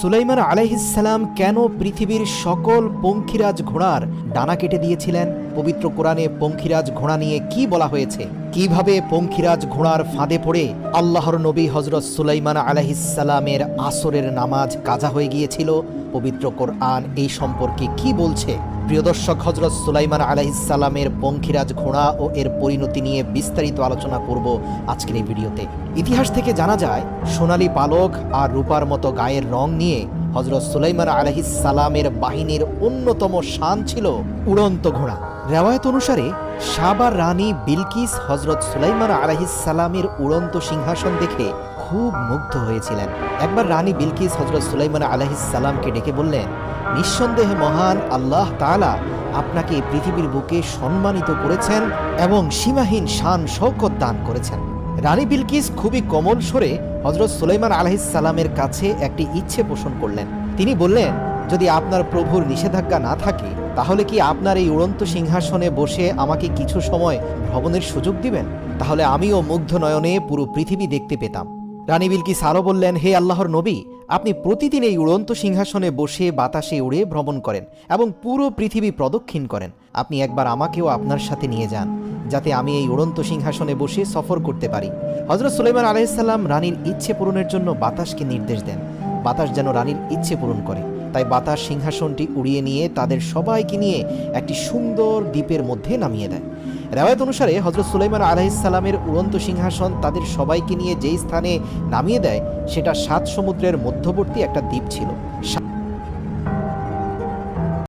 সুলাইমান আলাইহিসসালাম কেন পৃথিবীর সকল পঙ্খিরাজ ঘোড়ার ডানা কেটে দিয়েছিলেন? পবিত্র কোরআনে পঙ্খিরাজ ঘোড়া নিয়ে কি বলা হয়েছে? কীভাবে পঙ্খিরাজ ঘোড়ার ফাঁদে পড়ে আল্লাহর নবী হজরত সুলাইমান আলাইহিসসালামের আসরের নামাজ কাজা হয়ে গিয়েছিল? পবিত্র কোরআন এই সম্পর্কে কি বলছে? প্রিয় দর্শক হজরত সুলাইমান আলাইহিসসালামের পঙ্খিরাজ ঘোড়া ও এর পরিণতি নিয়ে বিস্তারিত আলোচনা করব আজকের এই ভিডিওতে। ইতিহাস থেকে জানা যায়, সোনালি পালক আর রূপার মতো গায়ের রং নিয়ে হজরত সুলাইমান আলহিসালামের বাহিনীর অন্যতম শান ছিল উড়ন্ত ঘোড়া। রেওয়ায়ত অনুসারে সাবার রানী বিলকিস হজরত সুলাইমান আলাইহিসসালামের উড়ন্ত সিংহাসন দেখে খুব মুগ্ধ হয়েছিলেন। একবার রানী বিলকিস হজরত সুলাইমান আলাইহিসসালামকে ডেকে বললেন, নিঃসন্দেহে মহান আল্লাহ তাআলা আপনাকে পৃথিবীর বুকে সম্মানিত করেছেন এবং সীমাহীন শান শৌকত দান করেছেন। রানী বিলকিস খুবই কোমল সরে হজরত সুলাইমান আলাইহিসসালামের কাছে একটি ইচ্ছে পোষণ করলেন। তিনি বললেন যদি আপনার প্রভুর নিষেধাজ্ঞা না থাকে, তাহলে কি আপনার এই উড়ন্ত সিংহাসনে বসে আমাকে কিছু সময় ভ্রমণের সুযোগ দিবেন? তাহলে আমিও মুগ্ধ নয়নে পুরো পৃথিবী দেখতে পেতাম। রানী বিলকিস আরও বললেন, হে আল্লাহর নবী, আপনি প্রতিদিন এই উড়ন্ত সিংহাসনে বসে বাতাসে উড়ে ভ্রমণ করেন এবং পুরো পৃথিবী প্রদক্ষিণ করেন। আপনি একবার আমাকেও আপনার সাথে নিয়ে যান, যাতে আমি এই উড়ন্ত সিংহাসনে বসে সফর করতে পারি। হজরত সুলাইমান আলাইসাল্লাম রানীর ইচ্ছে পূরণের জন্য বাতাসকে নির্দেশ দেন। বাতাস যেন রানীর ইচ্ছে পূরণ করে। তাই বাতাস সিংহাসনটি উড়িয়ে নিয়ে তাদের সবাইকে নিয়ে একটি সুন্দর দ্বীপের মধ্যে নামিয়ে দেয়। রেওয়ায়ত অনুসারে হজরত সুলাইমান আলাইসাল্লামের উড়ন্ত সিংহাসন তাদের সবাইকে নিয়ে যেই স্থানে নামিয়ে দেয়, সেটা সাত সমুদ্রের মধ্যবর্তী একটা দ্বীপ ছিল।